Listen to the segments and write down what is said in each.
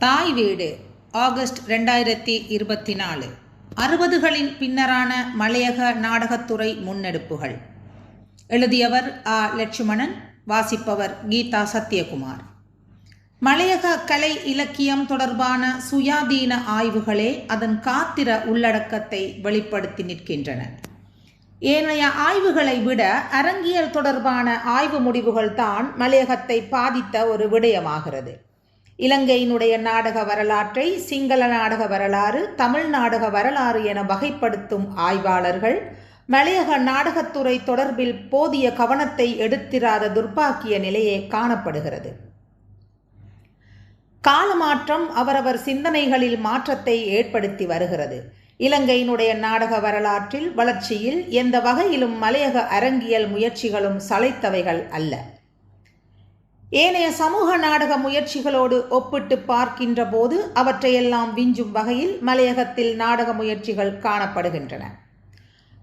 தாய் வீடு ஆகஸ்ட் ரெண்டாயிரத்தி இருபத்தி நாலு அறுபதுகளின் பின்னரான மலையக நாடகத்துறை முன்னெடுப்புகள். எழுதியவர் ஆ. லட்சுமணன் வாசிப்பவர் கீதா சத்யகுமார். மலையக கலை இலக்கியம் தொடர்பான சுயாதீன ஆய்வுகளே அதன் காத்திர உள்ளடக்கத்தை வெளிப்படுத்தி நிற்கின்றன. ஏனைய ஆய்வுகளை விட அரங்கியல் தொடர்பான ஆய்வு முடிவுகள் தான் மலையகத்தை பாதித்த ஒரு விடயமாகிறது. இலங்கையினுடைய நாடக வரலாற்றை சிங்கள நாடக வரலாறு தமிழ் நாடக வரலாறு என வகைப்படுத்தும் ஆய்வாளர்கள் மலையக நாடகத்துறை தொடர்பில் போதிய கவனத்தை எடுத்திராத துர்ப்பாக்கிய நிலையே காணப்படுகிறது. காலமாற்றம் அவரவர் சிந்தனைகளில் மாற்றத்தை ஏற்படுத்தி வருகிறது. இலங்கையினுடைய நாடக வரலாற்றில் வளர்ச்சியில் எந்த வகையிலும் மலையக அரங்கியல் முயற்சிகளும் சளைத்தவைகள் அல்ல. ஏனைய சமூக நாடக முயற்சிகளோடு ஒப்பிட்டு பார்க்கின்ற போது அவற்றையெல்லாம் விஞ்சும் வகையில் மலையகத்தில் நாடக முயற்சிகள் காணப்படுகின்றன.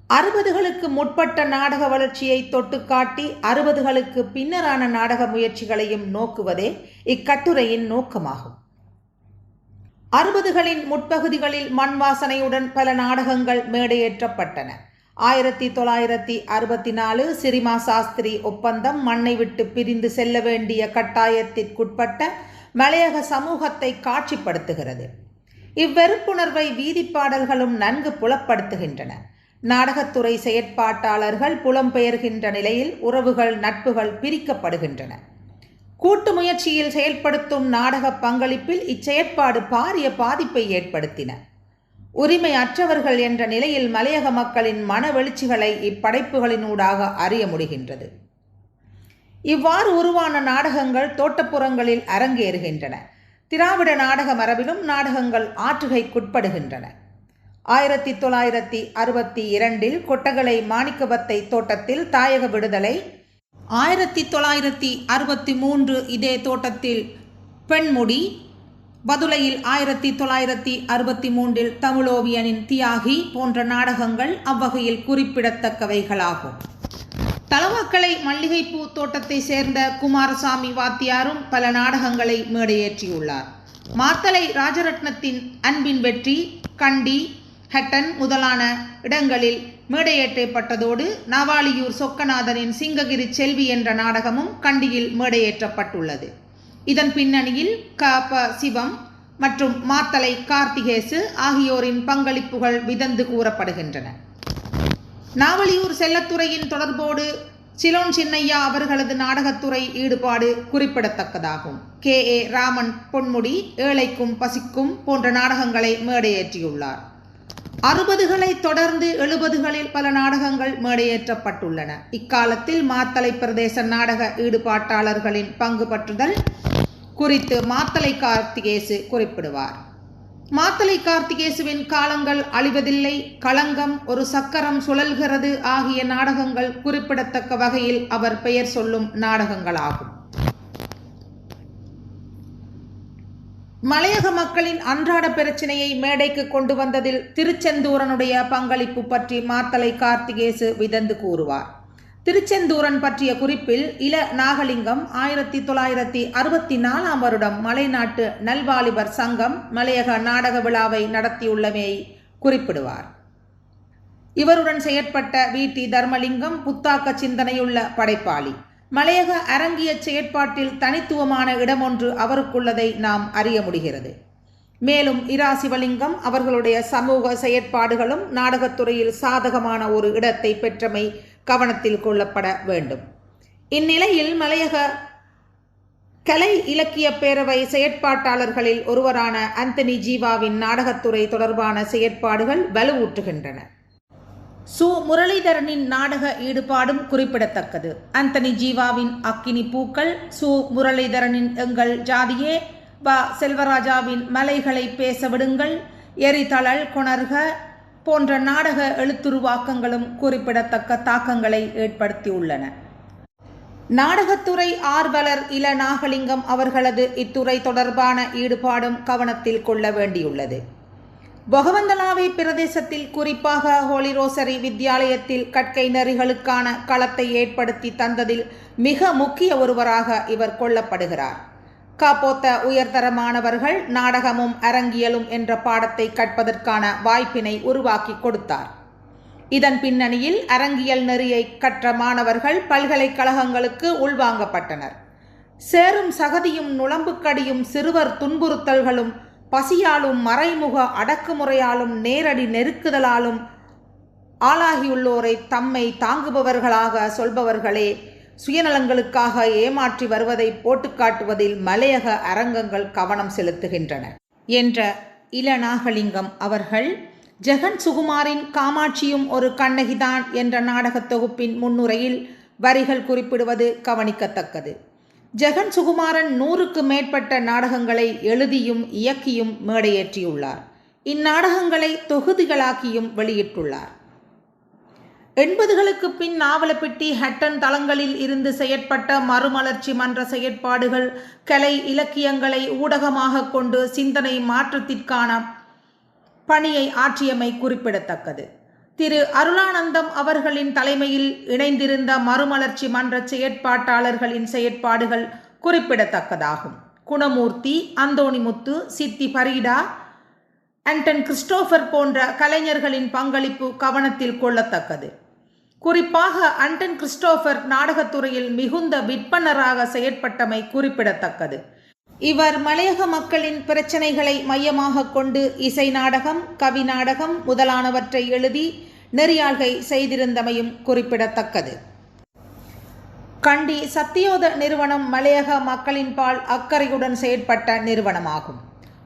அறுபதுகளுக்கு முற்பட்ட நாடக வளர்ச்சியை தொட்டுக்காட்டி அறுபதுகளுக்கு பின்னரான நாடக முயற்சிகளையும் நோக்குவதே இக்கட்டுரையின் நோக்கமாகும். அறுபதுகளின் முற்பகுதிகளில் மண் வாசனையுடன் பல நாடகங்கள் மேடையேற்றப்பட்டன. ஆயிரத்தி தொள்ளாயிரத்தி அறுபத்தி நாலு சிரிமா சாஸ்திரி ஒப்பந்தம் மண்ணை விட்டு பிரிந்து செல்ல வேண்டிய கட்டாயத்திற்குட்பட்ட மலையக சமூகத்தை காட்சிப்படுத்துகிறது. இவ்வெறுப்புணர்வை வீதிப்பாடல்களும் நன்கு புலப்படுத்துகின்றன. நாடகத்துறை செயற்பாட்டாளர்கள் புலம்பெயர்கின்ற நிலையில் உறவுகள் நட்புகள் பிரிக்கப்படுகின்றன. கூட்டு முயற்சியில் செயல்படுத்தும் நாடக பங்களிப்பில் இச்செயற்பாடு பாரிய பாதிப்பை ஏற்படுத்தின. உரிமை அற்றவர்கள் என்ற நிலையில் மலையக மக்களின் மனவெழுச்சிகளை இப்படைப்புகளினூடாக அறிய முடிகின்றது. இவ்வாறு உருவான நாடகங்கள் தோட்டப்புறங்களில் அரங்கேறுகின்றன. திராவிட நாடக மரபிலும் நாடகங்கள் ஆற்றுகைக்குட்படுகின்றன. ஆயிரத்தி தொள்ளாயிரத்தி அறுபத்தி இரண்டில் கொட்டகலை மாணிக்கவத்தை தோட்டத்தில் தாயக விடுதலை ஆயிரத்தி தொள்ளாயிரத்தி அறுபத்தி மூன்று இதே தோட்டத்தில் பெண்முடி பதுலையில் ஆயிரத்தி தொள்ளாயிரத்தி அறுபத்தி மூன்றில் தமிழோவியனின் தியாகி போன்ற நாடகங்கள் அவ்வகையில் குறிப்பிடத்தக்கவைகளாகும். தலவாக்கலை மல்லிகைப்பூ தோட்டத்தை சேர்ந்த குமாரசாமி வாத்தியாரும் பல நாடகங்களை மேடையேற்றியுள்ளார். மாத்தலை ராஜரத்னத்தின் அன்பின் வெற்றி கண்டி ஹட்டன் முதலான இடங்களில் மேடையேற்றப்பட்டதோடு நவாலியூர் சொக்கநாதனின் சிங்ககிரி செல்வி என்ற நாடகமும் கண்டியில் மேடையேற்றப்பட்டுள்ளது. இதன் பின்னணியில் க ப சிவம் மற்றும் மாத்தலை கார்த்திகேசு ஆகியோரின் பங்களிப்புகள் விதந்து கூறப்படுகின்றன. நாவலியூர் செல்லத்துறையின் தொடர்போடு சிலோன் சின்னையா அவர்களது நாடகத்துறை ஈடுபாடு குறிப்பிடத்தக்கதாகும். கே ஏ ராமன் பொன்முடி ஏழைக்கும் பசிக்கும் போன்ற நாடகங்களை மேடையேற்றியுள்ளார். அறுபதுகளை தொடர்ந்து எழுபதுகளில் பல நாடகங்கள் மேடையேற்றப்பட்டுள்ளன. இக்காலத்தில் மாத்தலை பிரதேச நாடக ஈடுபாட்டாளர்களின் பங்கு பற்றுதல் குறித்து மாத்தலை கார்த்திகேசு குறிப்பிடுவார். மாத்தலை கார்த்திகேசுவின் காலங்கள் அழிவதில்லை களங்கம் ஒரு சக்கரம் சுழல்கிறது ஆகிய நாடகங்கள் குறிப்பிடத்தக்க வகையில் அவர் பெயர் சொல்லும் நாடகங்களாகும். மலையக மக்களின் அன்றாட பிரச்சனையை மேடைக்கு கொண்டு வந்ததில் திருச்செந்தூரனுடைய பங்களிப்பு பற்றி மாத்தலை கார்த்திகேசு விதந்து கூறுவார். திருச்செந்தூரன் பற்றிய குறிப்பில் இள நாகலிங்கம் ஆயிரத்தி தொள்ளாயிரத்தி அறுபத்தி நாலாம் வருடம் மலைநாட்டு நல்வாலிபர் சங்கம் மலையக நாடக விழாவை நடத்தியுள்ளமையை குறிப்பிடுவார். இவருடன் செயற்பட்ட வி. டி. தர்மலிங்கம் புத்தாக்க சிந்தனையுள்ள படைப்பாளி. மலையக அரங்கிய செயற்பாட்டில் தனித்துவமான இடமொன்று அவருக்குள்ளதை நாம் அறிய முடிகிறது. மேலும் இரா சிவலிங்கம் அவர்களுடைய சமூக செயற்பாடுகளும் நாடகத்துறையில் சாதகமான ஒரு இடத்தை பெற்றமை கவனத்தில் கொள்ளப்பட வேண்டும். இந்நிலையில் மலையக கலை இலக்கிய பேரவை செயற்பாட்டாளர்களில் ஒருவரான அந்தனி ஜீவாவின் நாடகத்துறை தொடர்பான செயற்பாடுகள் வலுவூட்டுகின்றன. சு. முரளிதரனின் நாடக ஈடுபாடும் குறிப்பிடத்தக்கது. அந்தனி ஜீவாவின் அக்கினி பூக்கள் சு. முரளிதரனின் எங்கள் ஜாதியே வ செல்வராஜாவின் மலைகளை பேச விடுங்கள் எரிதழல் கொணர்க போன்ற நாடக எழுத்துருவாக்கங்களும் குறிப்பிடத்தக்க தாக்கங்களை ஏற்படுத்தியுள்ளன. நாடகத்துறை ஆர்வலர் இள நாகலிங்கம் அவர்களது இத்துறை தொடர்பான ஈடுபாடும் கவனத்தில் கொள்ள வேண்டியுள்ளது. பகவந்தலாவை பிரதேசத்தில் குறிப்பாக ஹோலி ரோசரி வித்தியாலயத்தில் கற்கை நெறிகளுக்கான களத்தை ஏற்படுத்தி தந்ததில் மிக முக்கிய ஒருவராக இவர் கொல்லப்படுகிறார். காப்போத்த உயர்தரமானவர்கள் நாடகமும் அரங்கியலும் என்ற பாடத்தை கற்பதற்கான வாய்ப்பினை உருவாக்கி கொடுத்தார். இதன் பின்னணியில் அரங்கியல் நெறியை கற்ற மாணவர்கள் பல்கலைக்கழகங்களுக்கு உள்வாங்கப்பட்டனர். சேரும் சகதியும் நுழம்புக்கடியும் சிறுவர் துன்புறுத்தல்களும் பசியாலும் மறைமுக அடக்குமுறையாலும் நேரடி நெருக்குதலாலும் ஆளாகியுள்ளோரை தம்மை தாங்குபவர்களாக சொல்பவர்களே சுயநலங்களுக்காக ஏமாற்றி வருவதை போட்டுக்காட்டுவதில் மலையக அரங்கங்கள் கவனம் செலுத்துகின்றன என்ற இளநாகலிங்கம் அவர்கள் ஜெகன் சுகுமாரின் காமாட்சியும் ஒரு கண்ணகிதான் என்ற நாடகத் தொகுப்பின் முன்னுரையில் வரிகள் குறிப்பிடுவது கவனிக்கத்தக்கது. ஜெகன் சுகுமாரன் நூறுக்கு மேற்பட்ட நாடகங்களை எழுதியும் இயக்கியும் மேடையேற்றியுள்ளார். இந்நாடகங்களை தொகுதிகளாக்கியும் வெளியிட்டுள்ளார். எண்பதுகளுக்கு பின் நாவலப்பிட்டி ஹட்டன் தளங்களில் இருந்து செயற்பட்ட மறுமலர்ச்சி மன்ற செயற்பாடுகள் கலை இலக்கியங்களை ஊடகமாக கொண்டு சிந்தனை மாற்றத்திற்கான பணியை ஆற்றியமை குறிப்பிடத்தக்கது. திரு அருளானந்தம் அவர்களின் தலைமையில் இணைந்திருந்த மறுமலர்ச்சி மன்ற செயற்பாட்டாளர்களின் செயற்பாடுகள் குறிப்பிடத்தக்கதாகும். குணமூர்த்தி அந்தோணிமுத்து சித்தி பரீடா அண்டன் கிறிஸ்டோபர் போன்ற கலைஞர்களின் பங்களிப்பு கவனத்தில் கொள்ளத்தக்கது. குறிப்பாக அண்டன் கிறிஸ்டோபர் நாடகத்துறையில் மிகுந்த விற்பனராக செயற்பட்டமை குறிப்பிடத்தக்கது. இவர் மலையக மக்களின் பிரச்சனைகளை மையமாக கொண்டு இசை நாடகம் கவி நாடகம் முதலானவற்றை எழுதி நெறியாள்கை செய்திருந்தமையும் குறிப்பிடத்தக்கது. கண்டி சத்தியோத நிறுவனம் மலையக மக்களின் பால் அக்கறையுடன் செயற்பட்ட நிறுவனமாகும்.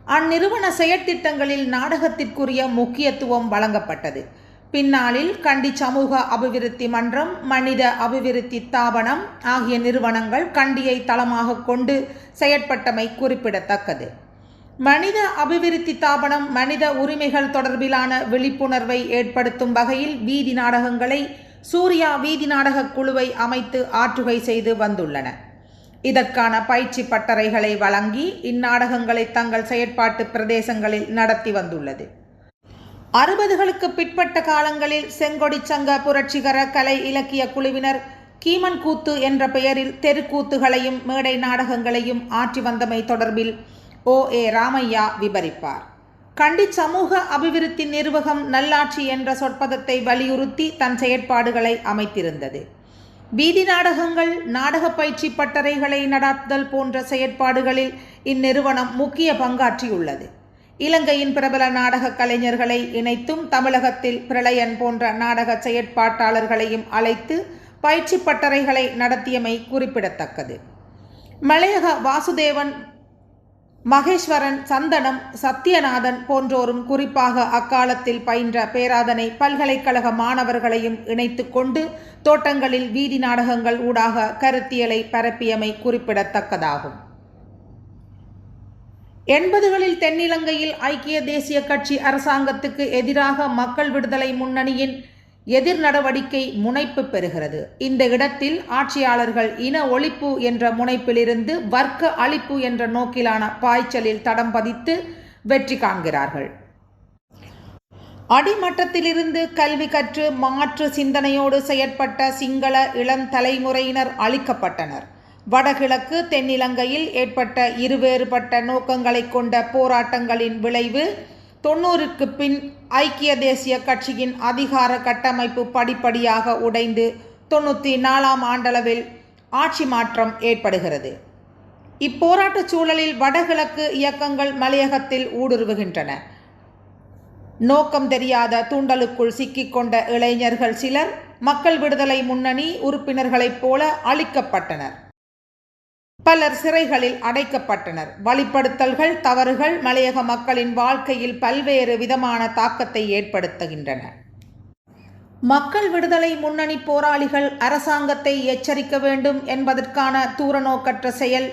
அந்நிறுவன செயற்திட்டங்களில் நாடகத்திற்குரிய முக்கியத்துவம் வழங்கப்பட்டது. பின்னாளில் கண்டி சமூக அபிவிருத்தி மன்றம் மனித அபிவிருத்தி தாபனம் ஆகிய நிறுவனங்கள் கண்டியை தளமாக கொண்டு செயற்பட்டமை குறிப்பிடத்தக்கது. மனித அபிவிருத்தி தாபனம் மனித உரிமைகள் தொடர்பிலான விழிப்புணர்வை ஏற்படுத்தும் வகையில் வீதி நாடகங்களை சூர்யா வீதி நாடகக் குழுவை அமைத்து ஆற்றுகை செய்து வந்துள்ளன. இதற்கான பயிற்சி பட்டறைகளை வழங்கி இந்நாடகங்களை தங்கள் செயற்பாட்டு பிரதேசங்களில் நடத்தி வந்துள்ளது. அறுபதுகளுக்கு பிற்பட்ட காலங்களில் செங்கொடி சங்க புரட்சிகர கலை இலக்கிய குழுவினர் கீமன் கூத்து என்ற பெயரில் தெருக்கூத்துகளையும் மேடை நாடகங்களையும் ஆற்றி வந்தமை தொடர்பில் ஓ. ஏ. ராமையா விபரிப்பார். கண்டி சமூக அபிவிருத்தி நிர்வாகம் நல்லாட்சி என்ற சொற்பதத்தை வலியுறுத்தி தன் செயற்பாடுகளை அமைத்திருந்தது. வீதி நாடகங்கள் நாடக பயிற்சி பட்டறைகளை நடாத்துதல் போன்ற செயற்பாடுகளில் இந்நிறுவனம் முக்கிய பங்காற்றியுள்ளது. இலங்கையின் பிரபல நாடக கலைஞர்களை இணைத்தும் தமிழகத்தில் பிரளயன் போன்ற நாடக செயற்பாட்டாளர்களையும் அழைத்து பயிற்சி பட்டறைகளை நடத்தியமை குறிப்பிடத்தக்கது. மலையக வாசுதேவன் மகேஸ்வரன் சந்தனம் சத்யநாதன் போன்றோரும் குறிப்பாக அக்காலத்தில் பயின்ற பேராதனை பல்கலைக்கழக மாணவர்களையும் இணைத்து கொண்டு தோட்டங்களில் வீதி நாடகங்கள் ஊடாக கருத்தியலை பரப்பியமை குறிப்பிடத்தக்கதாகும். எண்பதுகளில் தென்னிலங்கையில் ஐக்கிய தேசிய கட்சி அரசாங்கத்துக்கு எதிராக மக்கள் விடுதலை முன்னணியின் எதிர் நடவடிக்கை முனைப்பு பெறுகிறது. இந்த இடத்தில் ஆட்சியாளர்கள் இன ஒழிப்பு என்ற முனைப்பிலிருந்து வர்க்க அழிப்பு என்ற நோக்கிலான பாய்ச்சலில் தடம் பதித்து வெற்றி காண்கிறார்கள். அடிமட்டத்திலிருந்து கல்வி கற்று மாற்று சிந்தனையோடு செயற்பட்ட சிங்கள இளம் தலைமுறையினர் அழிக்கப்பட்டனர். வடகிழக்கு தென்னிலங்கையில் ஏற்பட்ட இருவேறுபட்ட நோக்கங்களை கொண்ட போராட்டங்களின் விளைவு தொன்னூறுக்கு பின் ஐக்கிய தேசிய கட்சியின் அதிகார கட்டமைப்பு படிப்படியாக உடைந்து தொண்ணூற்றி நாலாம் ஆண்டளவில் ஆட்சி மாற்றம் ஏற்படுகிறது. இப்போராட்டச் சூழலில் வடகிழக்கு இயக்கங்கள் மலையகத்தில் ஊடுருவுகின்றன. நோக்கம் தெரியாத தூண்டலுக்குள் சிக்கிக்கொண்ட இளைஞர்கள் சிலர் மக்கள் விடுதலை முன்னணி உறுப்பினர்களைப் போல அழிக்கப்பட்டனர். பலர் சிறைகளில் அடைக்கப்பட்டனர். வழிப்படுத்தல்கள் தவறுகள் மலையக மக்களின் வாழ்க்கையில் பல்வேறு விதமான தாக்கத்தை ஏற்படுத்துகின்றன. மக்கள் விடுதலை முன்னணி போராளிகள் அரசாங்கத்தை எச்சரிக்க வேண்டும் என்பதற்கான தூரநோக்கற்ற செயல்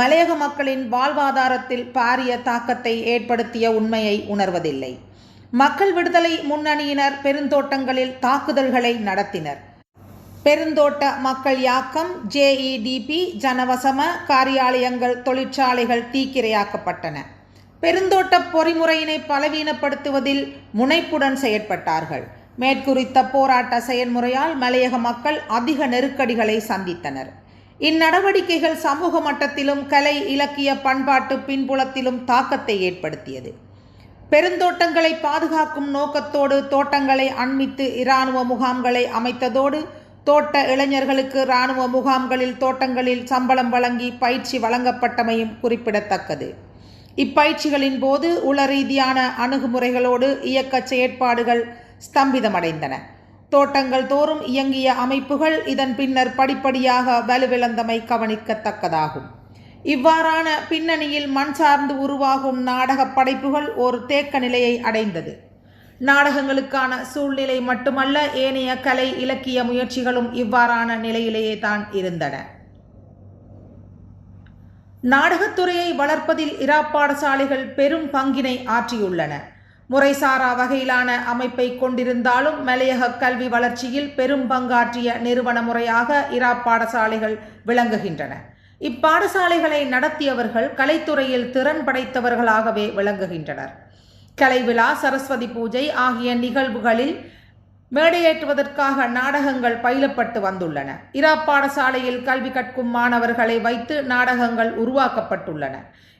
மலையக மக்களின் வாழ்வாதாரத்தில் பாரிய தாக்கத்தை ஏற்படுத்திய உண்மையை உணர்வதில்லை. மக்கள் விடுதலை முன்னணியினர் பெருந்தோட்டங்களில் தாக்குதல்களை நடத்தினர். பெருந்தோட்ட மக்கள் யாக்கம் ஜேஇடிபி ஜனவசம காரியாலயங்கள் தொழிற்சாலைகள் தீக்கிரையாக்கப்பட்டன. பெருந்தோட்ட பொறிமுறையினை பலவீனப்படுத்துவதில் முனைப்புடன் செயற்பட்டார்கள். மேற்குறித்த போராட்ட செயல்முறையால் மலையக மக்கள் அதிக நெருக்கடிகளை சந்தித்தனர். இந்நடவடிக்கைகள் சமூக மட்டத்திலும் கலை இலக்கிய பண்பாட்டு பின்புலத்திலும் தாக்கத்தை ஏற்படுத்தியது. பெருந்தோட்டங்களை பாதுகாக்கும் நோக்கத்தோடு தோட்டங்களை அண்மித்து இராணுவ முகாம்களை அமைத்ததோடு தோட்ட இளைஞர்களுக்கு இராணுவ முகாம்களில் தோட்டங்களில் சம்பளம் வழங்கி பயிற்சி வழங்கப்பட்டமையும் குறிப்பிடத்தக்கது. இப்பயிற்சிகளின் போது உள ரீதியான அணுகுமுறைகளோடு இயக்க செயற்பாடுகள் ஸ்தம்பிதமடைந்தன. தோட்டங்கள் தோறும் இயங்கிய அமைப்புகள் இதன் பின்னர் படிப்படியாக வலுவிழந்தமை கவனிக்கத்தக்கதாகும். இவ்வாறான பின்னணியில் மண் சார்ந்து உருவாகும் நாடக படைப்புகள் ஒரு தேக்க நிலையை அடைந்தது. நாடகங்களுக்கான சூழ்நிலை மட்டுமல்ல ஏனைய கலை இலக்கிய முயற்சிகளும் இவ்வாறான நிலையிலேயே தான் இருந்தன. நாடகத்துறையை வளர்ப்பதில் இரா பாடசாலைகள் பெரும் பங்கினை ஆற்றியுள்ளன. முறைசாரா வகையிலான அமைப்பை கொண்டிருந்தாலும் மலையக கல்வி வளர்ச்சியில் பெரும் பங்காற்றிய நிறுவன முறையாக இரா பாடசாலைகள் விளங்குகின்றன. இப்பாடசாலைகளை நடத்தியவர்கள் கலைத்துறையில் திறன் படைத்தவர்களாகவே விளங்குகின்றனர். கலைவிழா சரஸ்வதி பூஜை ஆகிய நிகழ்வுகளில் மேடையேற்றுவதற்காக நாடகங்கள் பயிலப்பட்டு வந்துள்ளன. இரா பாடசாலையில் கல்வி கற்கும் மாணவர்களை வைத்து நாடகங்கள் உருவாக்கப்பட்டுள்ளன.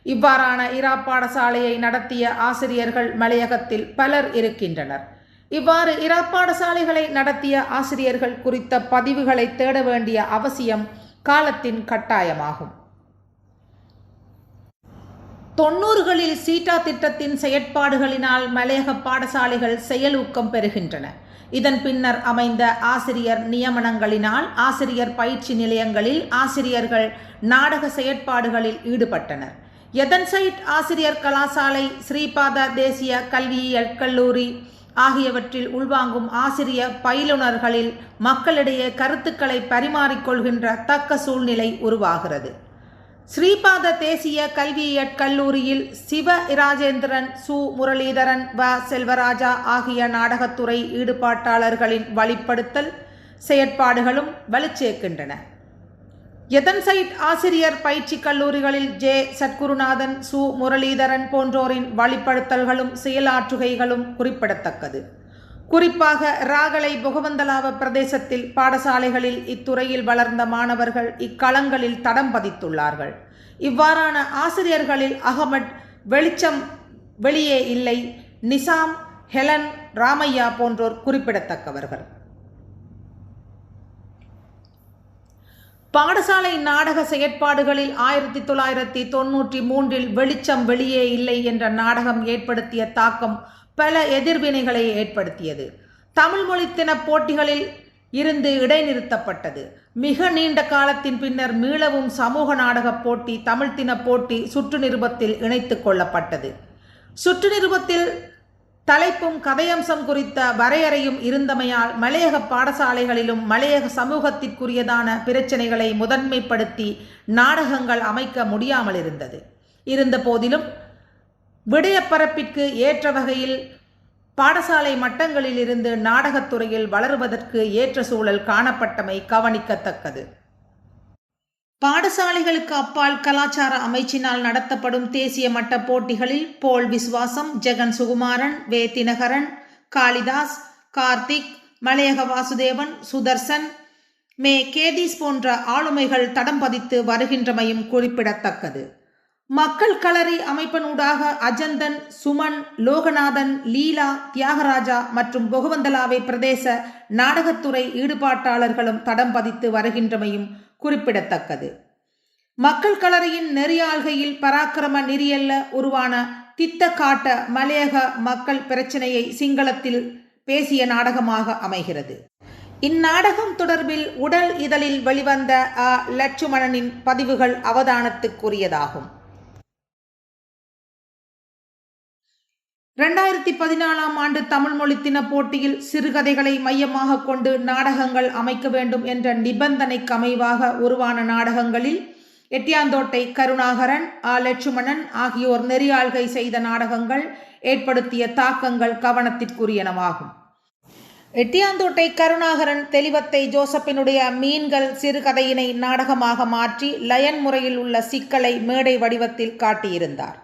இவ்வாறான இரா பாடசாலையை நடத்திய ஆசிரியர்கள் மலையகத்தில் பலர் இருக்கின்றனர். இவ்வாறு இரா பாடசாலைகளை நடத்திய ஆசிரியர்கள் குறித்த பதிவுகளை தேட வேண்டிய அவசியம் காலத்தின் கட்டாயமாகும். தொன்னூறுகளில் சீட்டா திட்டத்தின் செயற்பாடுகளினால் மலையக பாடசாலைகள் செயலூக்கம் பெறுகின்றன. இதன் பின்னர் அமைந்த ஆசிரியர் நியமனங்களினால் ஆசிரியர் பயிற்சி நிலையங்களில் ஆசிரியர்கள் நாடக செயற்பாடுகளில் ஈடுபட்டனர். எதன்சைட் ஆசிரியர் கலாசாலை ஸ்ரீபாத தேசிய கல்வியியல் கல்லூரி ஆகியவற்றில் உள்வாங்கும் ஆசிரிய பயிலுனர்களில் மக்களிடையே கருத்துக்களை பரிமாறிக்கொள்கின்ற தக்க சூழ்நிலை உருவாகிறது. ஸ்ரீபாத தேசிய கல்வியியற் கல்லூரியில் சிவ இராஜேந்திரன் சு. முரளிதரன் வ. செல்வராஜா ஆகிய நாடகத்துறை ஈடுபாட்டாளர்களின் வழிப்படுத்தல் செயற்பாடுகளும் வலுச்சேர்க்கின்றன. எதன்சைட் ஆசிரியர் பயிற்சி கல்லூரிகளில் ஜே. சத்குருநாதன் சு. முரளிதரன் போன்றோரின் வழிப்படுத்தல்களும் செயலாற்றுகைகளும் குறிப்பிடத்தக்கது. குறிப்பாக ராகலை புகவந்தலாவ பிரதேசத்தில் பாடசாலைகளில் இத்துறையில் வளர்ந்த மாணவர்கள் இக்களங்களில் தடம் பதித்துள்ளார்கள். இவ்வாறான ஆசிரியர்களில் அகமட் வெளிச்சம் வெளியே இல்லை நிசாம் ஹெலன் ராமையா போன்றோர் குறிப்பிடத்தக்கவர்கள். பாடசாலை நாடக செயற்பாடுகளில் ஆயிரத்தி தொள்ளாயிரத்தி தொன்னூற்றி மூன்றில் வெளிச்சம் வெளியே இல்லை என்ற நாடகம் ஏற்படுத்திய தாக்கம் பல எதிர்வினைகளை ஏற்படுத்தியது. தமிழ் மொழித்தின போட்டிகளில் இருந்து இடைநிறுத்தப்பட்டது. மிக நீண்ட காலத்தின் பின்னர் மீளவும் சமூக நாடகப் போட்டி தமிழ்த்தின போட்டி சுற்று நிருபத்தில் இணைத்து கொள்ளப்பட்டது. சுற்று நிருபத்தில் தலைப்பும் கதையம்சம் குறித்த வரையறையும் இருந்தமையால் மலையக பாடசாலைகளிலும் மலையக சமூகத்திற்குரியதான பிரச்சனைகளை முதன்மைப்படுத்தி நாடகங்கள் அமைக்க முடியாமல் இருந்தது இருந்த போதிலும் விடயப்பரப்பிற்கு ஏற்ற வகையில் பாடசாலை மட்டங்களில் இருந்து நாடகத்துறையில் வளருவதற்கு ஏற்ற சூழல் காணப்பட்டமை கவனிக்கத்தக்கது. பாடசாலைகளுக்கு அப்பால் கலாச்சார அமைச்சினால் நடத்தப்படும் தேசிய மட்ட போட்டிகளில் போல் விஸ்வாசம் ஜெகன் சுகுமாரன் வே. தினகரன் காளிதாஸ் கார்த்திக் மலையக வாசுதேவன் சுதர்சன் மே. கேதீஸ் போன்ற ஆளுமைகள் தடம் பதித்து வருகின்றமையும் குறிப்பிடத்தக்கது. மக்கள் களரி அமைப்பினூடாக அஜந்தன் சுமன் லோகநாதன் லீலா தியாகராஜா மற்றும் பொகவந்தலாவை பிரதேச நாடகத்துறை ஈடுபாட்டாளர்களும் தடம் பதித்து வருகின்றமையும் குறிப்பிடத்தக்கது. மக்கள் களரியின் நெறியாள்கையில் பராக்கிரம நெறியல்ல உருவான தித்த காட்ட மலையக மக்கள் பிரச்சனையை சிங்களத்தில் பேசிய நாடகமாக அமைகிறது. இந்நாடகம் தொடர்பில் உடல் இதழில் வெளிவந்த அ. லட்சுமணனின் பதிவுகள் அவதானத்துக்குரியதாகும். ரெண்டாயிரத்தி பதினாலாம் ஆண்டு தமிழ் மொழி தின போட்டியில் சிறுகதைகளை மையமாக கொண்டு நாடகங்கள் அமைக்க வேண்டும் என்ற நிபந்தனைக்கு அமைவாக உருவான நாடகங்களில் எட்டியாந்தோட்டை கருணாகரன் ஆ. லட்சுமணன் ஆகியோர் நெறியாள்கை செய்த நாடகங்கள் ஏற்படுத்திய தாக்கங்கள் கவனத்திற்குரியனவாகும். எட்டியாந்தோட்டை கருணாகரன் தெளிவத்தை ஜோசப்பினுடைய மீன்கள் சிறுகதையினை நாடகமாக மாற்றி லயன் முறையில் உள்ள சிக்கலை மேடை வடிவத்தில் காட்டியிருந்தார்.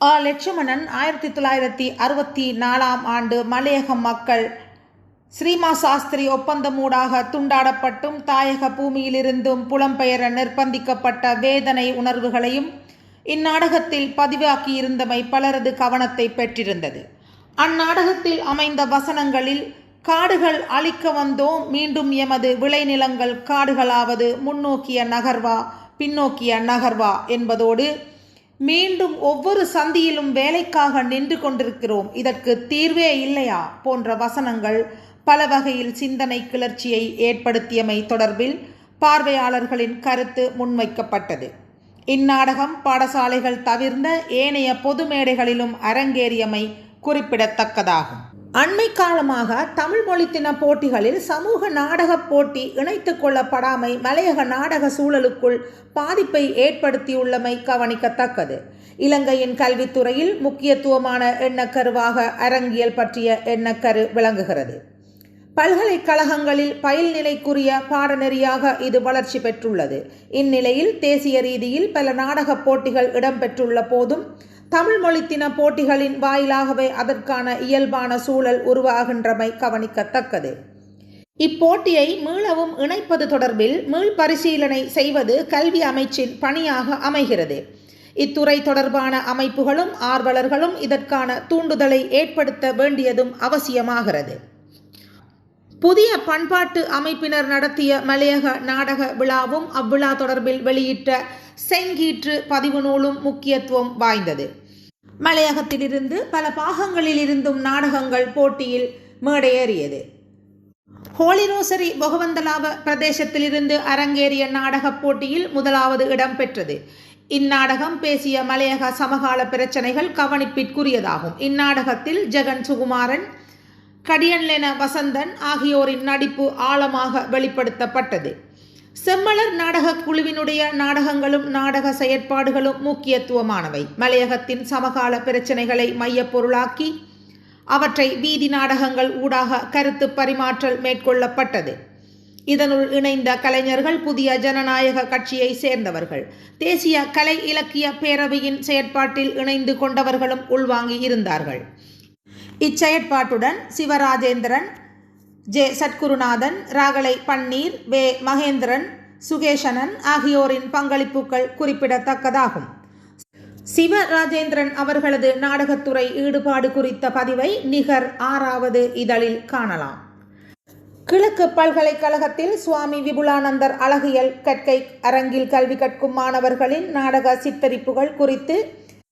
லட்சுமணன் ஆயிரத்தி தொள்ளாயிரத்தி அறுபத்தி நாலாம் ஆண்டு மலையக மக்கள் ஸ்ரீமா சாஸ்திரி ஒப்பந்தமூடாக துண்டாடப்பட்டும் தாயக பூமியிலிருந்தும் புலம்பெயர நிர்பந்திக்கப்பட்ட வேதனை உணர்வுகளையும் இந்நாடகத்தில் பதிவாக்கியிருந்தமை பலரது கவனத்தை பெற்றிருந்தது. அந்நாடகத்தில் அமைந்த வசனங்களில் காடுகள் அழிக்க வந்தோம் மீண்டும் எமது விளைநிலங்கள் காடுகளாவது முன்னோக்கிய நகர்வா பின்னோக்கிய நகர்வா என்பதோடு மீண்டும் ஒவ்வொரு சந்தியிலும் வேலைக்காக நின்று கொண்டிருக்கிறோம். இதற்கு தீர்வே இல்லையா? போன்ற வசனங்கள் பல வகையில் சிந்தனை கிளர்ச்சியை ஏற்படுத்தியமை தொடர்பில் பார்வையாளர்களின் கருத்து முன்வைக்கப்பட்டது. இந்நாடகம் பாடசாலைகள் தவிர்ந்த ஏனைய பொது மேடைகளிலும் அரங்கேறியமை குறிப்பிடத்தக்கதாகும். அண்மை காலமாக தமிழ் மொழித்தின போட்டிகளில் சமூக நாடகப் போட்டி இணைத்து கொள்ளப்படாமை மலையக நாடக சூழலுக்குள் பாதிப்பை ஏற்படுத்தியுள்ளமை கவனிக்கத்தக்கது. இலங்கையின் கல்வித்துறையில் முக்கியத்துவமான எண்ணக்கருவாக அரங்கியல் பற்றிய எண்ணக்கரு விளங்குகிறது. பல்கலைக்கழகங்களில் பயில்நிலைக்குரிய பாடநெறியாக இது வளர்ச்சி பெற்றுள்ளது. இந்நிலையில் தேசிய ரீதியில் பல நாடகப் போட்டிகள் இடம்பெற்றுள்ள போதும் தமிழ் மொழித்தின போட்டிகளின் வாயிலாகவே அதற்கான இயல்பான சூழல் உருவாகின்றமை கவனிக்கத்தக்கது. இப்போட்டியை மீளவும் இணைப்பது தொடர்பில் மீள் பரிசீலனை செய்வது கல்வி அமைச்சின் பணியாக அமைகிறது. இத்துறை தொடர்பான அமைப்புகளும் ஆர்வலர்களும் இதற்கான தூண்டுதலை ஏற்படுத்த வேண்டியதும் அவசியமாகிறது. புதிய பண்பாட்டு அமைப்பினர் நடத்திய மலையக நாடக விழாவும் அவ்விழா தொடர்பில் வெளியிட்ட செங்கீற்று பதிவு நூலும் முக்கியத்துவம் வாய்ந்தது. மலையகத்திலிருந்து பல பாகங்களில் இருந்தும் நாடகங்கள் போட்டியில் மேடையேறியது. ஹோலி ரோசரி பொகவந்தலாவ பிரதேசத்திலிருந்து அரங்கேறிய நாடகப் போட்டியில் முதலாவது இடம் பெற்றது. இந்நாடகம் பேசிய மலையக சமகால பிரச்சனைகள் கவனிப்பிற்குரியதாகும். இந்நாடகத்தில் ஜெகன் சுகுமாரன் கடியன்லென வசந்தன் ஆகியோரின் நடிப்பு ஆழமாக வெளிப்படுத்தப்பட்டது. செம்மலர் நாடக குழுவினுடைய நாடகங்களும் நாடக செயற்பாடுகளும் முக்கியத்துவமானவை. மலையகத்தின் சமகால பிரச்சனைகளை மையப்பொருளாக்கி அவற்றை வீதி நாடகங்கள் ஊடாக கருத்து பரிமாற்றல் மேற்கொள்ளப்பட்டது. இதனுள் இணைந்த கலைஞர்கள் புதிய ஜனநாயக கட்சியை சேர்ந்தவர்கள். தேசிய கலை இலக்கிய பேரவையின் செயற்பாட்டில் இணைந்து கொண்டவர்களும் உள்வாங்கி இருந்தார்கள் இச்செயற்பாட்டுடன் சிவராஜேந்திரன் ஜே சத்குருநாதன் ராகலை பன்னீர் வே மகேந்திரன் சுகேஷனன் ஆகியோரின் பங்களிப்புகள் குறிப்பிடத்தக்கதாகும். சிவராஜேந்திரன் அவர்களது நாடகத்துறை ஈடுபாடு குறித்த பதிவை நிகர் ஆறாவது இதழில் காணலாம். கிழக்கு பல்கலைக்கழகத்தில் சுவாமி விபுலானந்தர் அழகியல் கற்கை அரங்கில் கல்வி கற்கும் மாணவர்களின் நாடக சித்தரிப்புகள் குறித்து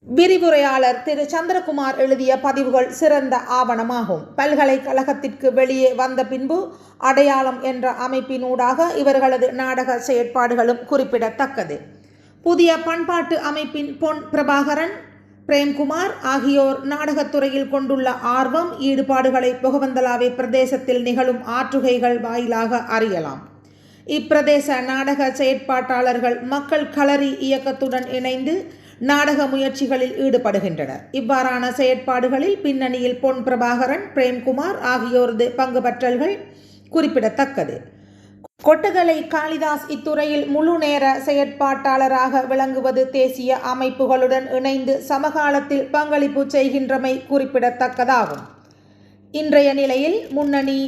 விரிவுரையாளர் திரு சந்திரகுமார் எழுதிய பதிவுகள் சிறந்த ஆவணமாகும். பல்கலைக்கழகத்திற்கு வெளியே வந்த பின்பு அடையாளம் என்ற அமைப்பினூடாக இவர்களது நாடக செயற்பாடுகளும் குறிப்பிடத்தக்கது. புதிய பண்பாட்டு அமைப்பின் பொன் பிரபாகரன் பிரேம்குமார் ஆகியோர் நாடகத்துறையில் கொண்டுள்ள ஆர்வம் ஈடுபாடுகளை புகவந்தலாவை பிரதேசத்தில் நிகழும் ஆற்றுகைகள் வாயிலாக அறியலாம். இப்பிரதேச நாடக செயற்பாட்டாளர்கள் மக்கள் களரி இயக்கத்துடன் இணைந்து நாடக முயற்சிகளில் ஈடுபடுகின்றனர். இவ்வாறான செயற்பாடுகளில் பின்னணியில் பொன் பிரபாகரன் பிரேம்குமார் ஆகியோரது பங்கு பற்றல்கள் குறிப்பிடத்தக்கது. கொட்டகலை காளிதாஸ் இத்துறையில் முழு நேர செயற்பாட்டாளராக விளங்குவது தேசிய அமைப்புகளுடன் இணைந்து சமகாலத்தில் பங்களிப்பு செய்கின்றமை குறிப்பிடத்தக்கதாகும். இன்றைய நிலையில் முன்னணி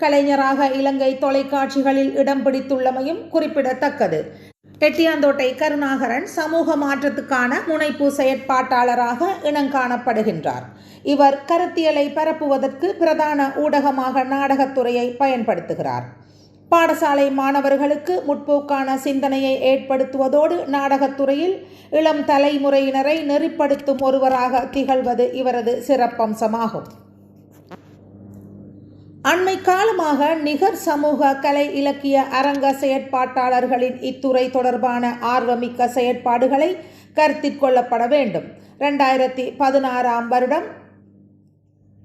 கலைஞராக இலங்கை தொலைக்காட்சிகளில் இடம் பிடித்துள்ளமையும் குறிப்பிடத்தக்கது. எட்டியாந்தோட்டை கருணாகரன் சமூக மாற்றத்துக்கான முனைப்பு செயற்பாட்டாளராக இனங்காணப்படுகின்றார். இவர் கருத்தியலை பரப்புவதற்கு பிரதான ஊடகமாக நாடகத்துறையை பயன்படுத்துகிறார். பாடசாலை மாணவர்களுக்கு முற்போக்கான சிந்தனையை ஏற்படுத்துவதோடு நாடகத்துறையில் இளம் தலைமுறையினரை நெறிப்படுத்தும் ஒருவராக திகழ்வது இவரது சிறப்பம்சமாகும். அண்மை காலமாக நிகர் சமூக கலை இலக்கிய அரங்க செயற்பாட்டாளர்களின் இத்துறை தொடர்பான ஆர்வமிக்க செயற்பாடுகளை கருத்தில் கொள்ளப்பட வேண்டும். ரெண்டாயிரத்தி பதினாறாம் வருடம்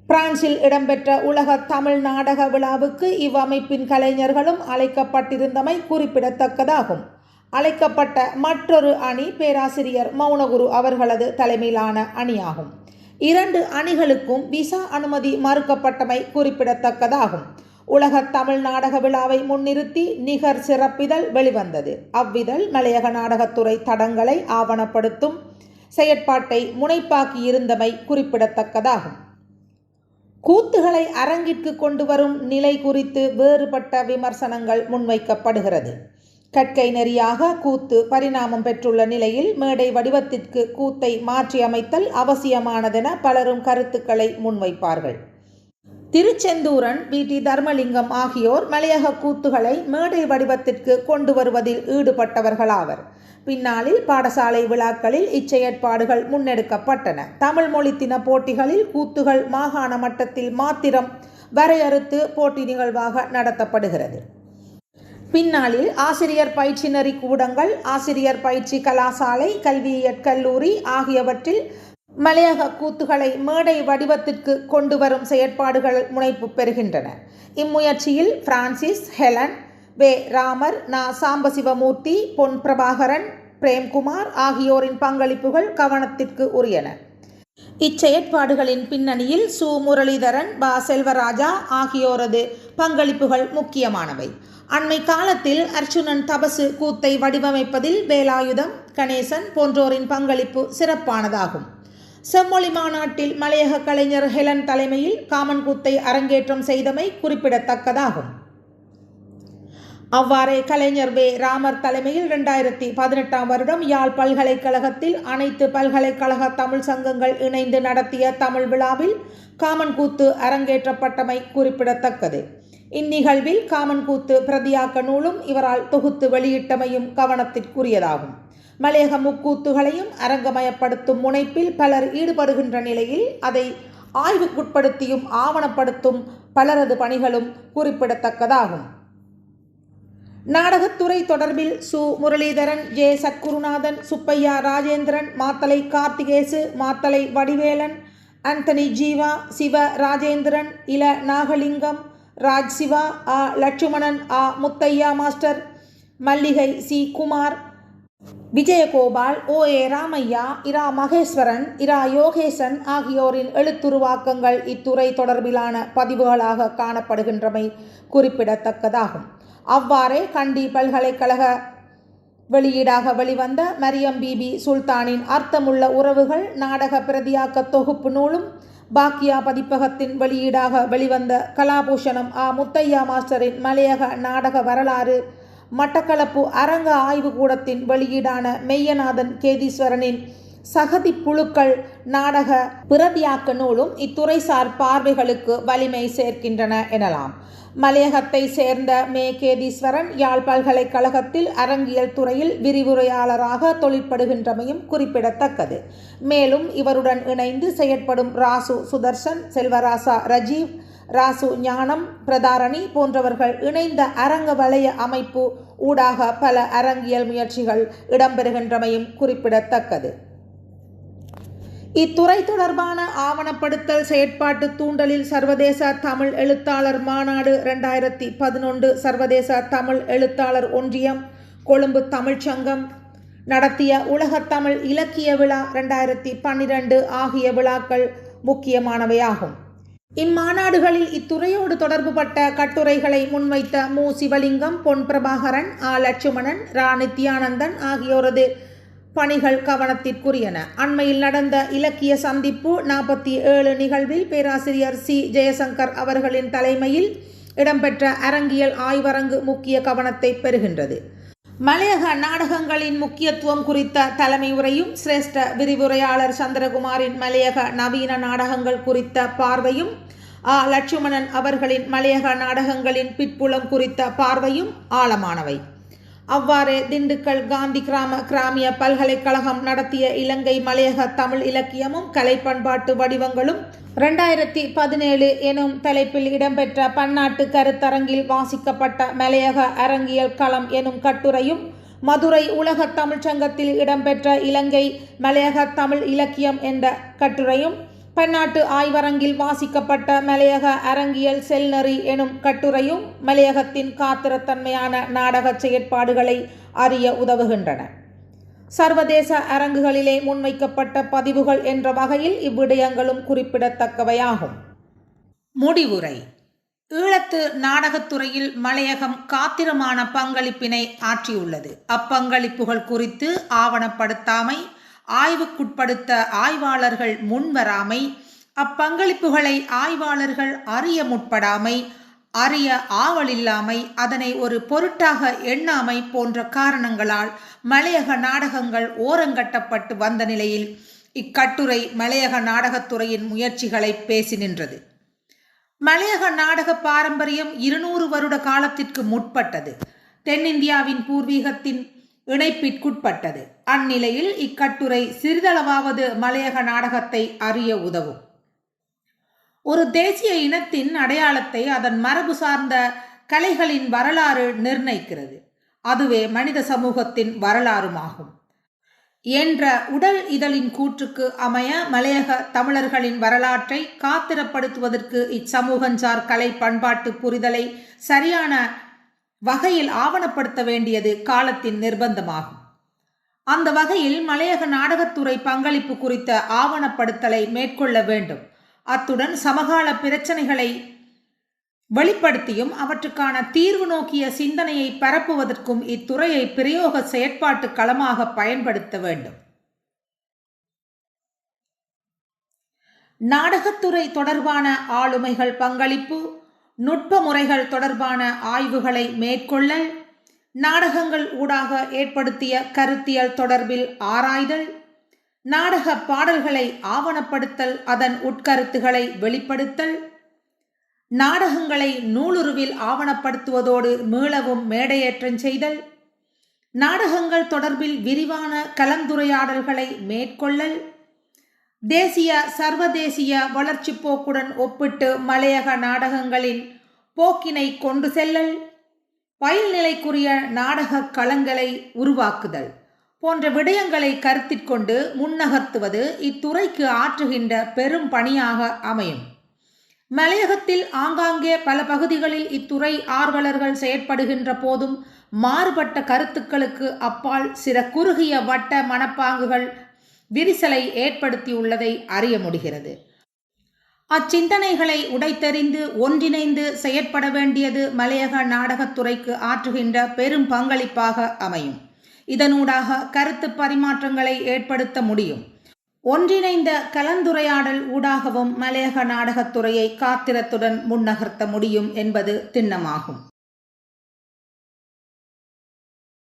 பிரான்சில் இடம்பெற்ற உலக தமிழ் நாடக விழாவுக்கு இவ்வமைப்பின் கலைஞர்களும் அழைக்கப்பட்டிருந்தமை குறிப்பிடத்தக்கதாகும். அழைக்கப்பட்ட மற்றொரு அணி பேராசிரியர் மௌனகுரு அவர்களது தலைமையிலான அணியாகும். இரண்டு அணிகளுக்கும் விசா அனுமதி மறுக்கப்பட்டமை குறிப்பிடத்தக்கதாகும். உலக தமிழ் நாடக விழாவை முன்னிறுத்தி நிகர் சிறப்பிதழ் வெளிவந்தது. அவ்விதழ் மலையக நாடகத்துறை தடங்களை ஆவணப்படுத்தும் செயற்பாட்டை முனைப்பாக்கியிருந்தமை குறிப்பிடத்தக்கதாகும். கூத்துகளை அரங்கிற்கு கொண்டு வரும் நிலை குறித்து வேறுபட்ட விமர்சனங்கள் முன்வைக்கப்படுகிறது. கற்கை நெறியாக கூத்து பரிணாமம் பெற்றுள்ள நிலையில் மேடை வடிவத்திற்கு கூத்தை மாற்றியமைத்தல் அவசியமானதென பலரும் கருத்துக்களை முன்வைப்பார்கள். திருச்செந்தூரன் வி. டி. தர்மலிங்கம் ஆகியோர் மலையக கூத்துகளை மேடை வடிவத்திற்கு கொண்டு வருவதில் ஈடுபட்டவர்களாவர். பின்னாளில் பாடசாலை விழாக்களில் இச்செயற்பாடுகள் முன்னெடுக்கப்பட்டன. தமிழ் மொழி தின போட்டிகளில் கூத்துகள் மாகாண மட்டத்தில் மாத்திரம் வரையறுத்து போட்டி நிகழ்வாக நடத்தப்படுகிறது. பின்னாளில் ஆசிரியர் பயிற்சி நெறி கூடங்கள் ஆசிரியர் பயிற்சி கலாசாலை கல்வியியற் கல்லூரி ஆகியவற்றில் மலையக கூத்துகளை மேடை வடிவத்திற்கு கொண்டு வரும் செயற்பாடுகள் முனைப்பு பெறுகின்றன. இம்முயற்சியில் பிரான்சிஸ் ஹெலன் வே. ராமர் நா. சாம்பசிவமூர்த்தி பொன் பிரபாகரன் பிரேம்குமார் ஆகியோரின் பங்களிப்புகள் கவனத்திற்கு உரியன. இச்செயற்பாடுகளின் பின்னணியில் சு. முரளிதரன் பா. செல்வராஜா ஆகியோரது பங்களிப்புகள் முக்கியமானவை. அண்மை காலத்தில் அர்ச்சுனன் தபசு கூத்தை வடிவமைப்பதில் வேலாயுதம் கணேசன் போன்றோரின் பங்களிப்பு சிறப்பானதாகும். செம்மொழி மாநாட்டில் மலையக கலைஞர் ஹெலன் தலைமையில் காமன் கூத்தை அரங்கேற்றம் செய்தமை குறிப்பிடத்தக்கதாகும். அவ்வாறே கலைஞர் வே. ராமர் தலைமையில் இரண்டாயிரத்தி பதினெட்டாம் வருடம் யாழ் பல்கலைக்கழகத்தில் அனைத்து பல்கலைக்கழக தமிழ் சங்கங்கள் இணைந்து நடத்திய தமிழ் விழாவில் காமன் கூத்து அரங்கேற்றப்பட்டமை குறிப்பிடத்தக்கது. இந்நிகழ்வில் காமன் கூத்து பிரதியாக்க நூலும் இவரால் தொகுத்து வெளியிட்டமையும் கவனத்திற்குரியதாகும். மலையக முக்கூத்துகளையும் அரங்கமயப்படுத்தும் முனைப்பில் பலர் ஈடுபடுகின்ற நிலையில் அதை ஆய்வுக்குட்படுத்தியும் ஆவணப்படுத்தும் பலரது பணிகளும் குறிப்பிடத்தக்கதாகும். நாடகத்துறை தொடர்பில் சு. முரளிதரன் ஜே. சத்குருநாதன் சுப்பையா ராஜேந்திரன் மாத்தலை கார்த்திகேசு மாத்தலை வடிவேலன் அந்தனி ஜீவா சிவ ராஜேந்திரன் இள நாகலிங்கம் ராஜ் சிவா ஆ லட்சுமணன் ஆ Muthiah master Malligai C Kumar Vijayagopal O A Ramaiah இரா மகேஸ்வரன் இரா யோகேசன் ஆகியோரின் எழுத்துருவாக்கங்கள் இத்துறை தொடர்பிலான பதிவுகளாக காணப்படுகின்றமை குறிப்பிடத்தக்கதாகும். அவ்வாறே கண்டி பல்கலைக்கழக வெளியீடாக வெளிவந்த மரியம் பிபி சுல்தானின் அர்த்தமுள்ள உறவுகள் நாடக பிரதியாக்க தொகுப்பு நூலும் பாக்கியா பதிப்பகத்தின் வெளியீடாக வெளிவந்த கலாபூஷணம் ஆ. முத்தையா மாஸ்டரின் மலையக நாடக வரலாறு. மட்டக்களப்பு அரங்க ஆய்வு கூடத்தின் வெளியீடான மெய்யநாதன் கேதீஸ்வரனின் சகதி புழுக்கள் நாடக பிரதியாக்க நூலும் இத்துறைசார் பார்வைகளுக்கு வலிமை சேர்க்கின்றன எனலாம். மலையகத்தை சேர்ந்த மே கேதீஸ்வரன் யாழ் பல்கலைக்கழகத்தில் அரங்கியல் துறையில் விரிவுரையாளராக தொழிற்படுகின்றமையும் குறிப்பிடத்தக்கது. மேலும் இவருடன் இணைந்து செயற்படும் ராசு சுதர்சன் செல்வராசா ரஜீவ் ராசு ஞானம் பிரதாரணி போன்றவர்கள் இணைந்த அரங்க வலய அமைப்பு ஊடாக பல அரங்கியல் முயற்சிகள் இடம்பெறுகின்றமையும் குறிப்பிடத்தக்கது. இத்துறை தொடர்பான ஆவணப்படுத்தல் செயற்பாட்டு தூண்டலில் சர்வதேச தமிழ் எழுத்தாளர் மாநாடு ரெண்டாயிரத்தி பதினொன்று சர்வதேச தமிழ் எழுத்தாளர் ஒன்றியம் கொழும்பு தமிழ்ச்சங்கம் நடத்திய உலகத்தமிழ் இலக்கிய விழா ரெண்டாயிரத்தி பன்னிரண்டு ஆகிய விழாக்கள் முக்கியமானவையாகும். இம்மாநாடுகளில் இத்துறையோடு தொடர்புபட்ட கட்டுரைகளை முன்வைத்த மு. சிவலிங்கம் பொன் பிரபாகரன் ஆ. லட்சுமணன் ரா. நித்யானந்தன் ஆகியோரது பணிகள் கவனத்திற்குரியன. அண்மையில் நடந்த இலக்கிய சந்திப்பு நாற்பத்தி ஏழு நிகழ்வில் பேராசிரியர் சி. ஜெயசங்கர் அவர்களின் தலைமையில் இடம்பெற்ற அரங்கியல் ஆய்வரங்கு முக்கிய கவனத்தை பெறுகின்றது. மலையக நாடகங்களின் முக்கியத்துவம் குறித்த தலைமை உரையும் சிரேஷ்ட விரிவுரையாளர் சந்திரகுமாரின் மலையக நவீன நாடகங்கள் குறித்த பார்வையும் ஆ. லட்சுமணன் அவர்களின் மலையக நாடகங்களின் பிற்புலம் குறித்த பார்வையும் ஆழமானவை. அவ்வாறே திண்டுக்கல் காந்தி கிராம கிராமிய பல்கலைக்கழகம் நடத்திய இலங்கை மலையக தமிழ் இலக்கியமும் கலை பண்பாட்டு வடிவங்களும் ரெண்டாயிரத்தி பதினேழு எனும் தலைப்பில் இடம்பெற்ற பன்னாட்டு கருத்தரங்கில் வாசிக்கப்பட்ட மலையக அரங்கியல் களம் எனும் கட்டுரையும் மதுரை உலக தமிழ்ச்சங்கத்தில் இடம்பெற்ற இலங்கை மலையக தமிழ் இலக்கியம் என்ற கட்டுரையும் பன்னாட்டு ஆய்வரங்கில் வாசிக்கப்பட்ட மலையக அரங்கியல் செல்நெறி எனும் கட்டுரையும் மலையகத்தின் காத்திரத்தன்மையான நாடக செயற்பாடுகளை அறிய உதவுகின்றன. சர்வதேச அரங்குகளிலே முன்வைக்கப்பட்ட பதிவுகள் என்ற வகையில் இவ்விடயங்களும் குறிப்பிடத்தக்கவையாகும். முடிவுரை. ஈழத்து நாடகத்துறையில் மலையகம் காத்திரமான பங்களிப்பினை ஆற்றியுள்ளது. அப்பங்களிப்புகள் குறித்து ஆவணப்படுத்தாமை ஆய்வுக்குட்படுத்த ஆய்வாளர்கள் முன்வராமை அப்பங்களிப்புகளை ஆய்வாளர்கள் அறிய முற்படாமை அறிய ஆவலில்லாமை அதனை ஒரு பொருட்டாக எண்ணாமை போன்ற காரணங்களால் மலையக நாடகங்கள் ஓரங்கட்டப்பட்டு வந்த நிலையில் இக்கட்டுரை மலையக நாடகத்துறையின் முயற்சிகளை பேசி நின்றது. மலையக நாடக பாரம்பரியம் இருநூறு வருட காலத்திற்கு முற்பட்டது. தென்னிந்தியாவின் பூர்வீகத்தின் இணைப்பிற்குட்பட்டது. அந்நிலையில் இக்கட்டுரை சிறிதளவாவது மலையக நாடகத்தை அறிய உதவும். ஒரு தேசிய இனத்தின் அடையாளத்தை அதன் மரபு சார்ந்த கலைகளின் வரலாறு நிர்ணயிக்கிறது. அதுவே மனித சமூகத்தின் வரலாறுமாகும். என்ற உடல் இதழின் கூற்றுக்கு அமைய மலையக தமிழர்களின் வரலாற்றை காத்திரப்படுத்துவதற்கு இச்சமூகஞ்சார் கலை பண்பாட்டு புரிதலை சரியான வகையில் ஆவணப்படுத்த வேண்டியது காலத்தின் நிர்பந்தமாகும். அந்த வகையில் மலையக நாடகத்துறை பங்களிப்பு குறித்த ஆவணப்படுத்தலை மேற்கொள்ள வேண்டும். அத்துடன் சமகால பிரச்சனைகளை வெளிப்படுத்தியும் அவற்றுக்கான தீர்வு நோக்கிய சிந்தனையை பரப்புவதற்கும் இத்துறையை பிரயோக செயற்பாட்டு களமாக பயன்படுத்த வேண்டும். நாடகத்துறை தொடர்பான ஆளுமைகள் பங்களிப்பு நுட்ப முறைகள் தொடர்பான ஆய்வுகளை மேற்கொள்ளல் நாடகங்கள் ஊடாக ஏற்படுத்திய கருத்தியல் தொடர்பில் ஆராய்தல் நாடக பாடல்களை ஆவணப்படுத்தல் அதன் உட்கருத்துகளை வெளிப்படுத்தல் நாடகங்களை நூலுருவில் ஆவணப்படுத்துவதோடு மீளவும் மேடையேற்றம் செய்தல் நாடகங்கள் தொடர்பில் விரிவான கலந்துரையாடல்களை மேற்கொள்ளல் தேசிய சர்வதேசிய வளர்ச்சி போக்குடன் ஒப்பிட்டு மலையக நாடகங்களின் போக்கினை கொண்டு செல்லல் பயில்நிலைக்குரிய நாடக களங்களை உருவாக்குதல் போன்ற விடயங்களை கருத்திற்கொண்டு முன்னகர்த்துவது இத்துறைக்கு ஆற்றுகின்ற பெரும் பணியாக அமையும். மலையகத்தில் ஆங்காங்கே பல பகுதிகளில் இத்துறை ஆர்வலர்கள் செயற்படுகின்ற போதும் மாறுபட்ட கருத்துக்களுக்கு அப்பால் சில குறுகிய வட்ட மனப்பாங்குகள் விரிசலை ஏற்படுத்தியுள்ளதை அறிய முடிகிறது. அச்சிந்தனைகளை உடைத்தெறிந்து ஒன்றிணைந்து செயற்பட வேண்டியது மலையக நாடகத்துறைக்கு ஆற்றுகின்ற பெரும் பங்களிப்பாக அமையும். இதனூடாக கருத்து பரிமாற்றங்களை ஏற்படுத்த முடியும். ஒன்றிணைந்த கலந்துரையாடல் ஊடாகவும் மலையக நாடகத்துறையை காத்திரத்துடன் முன்னகர்த்த முடியும் என்பது திண்ணமாகும்.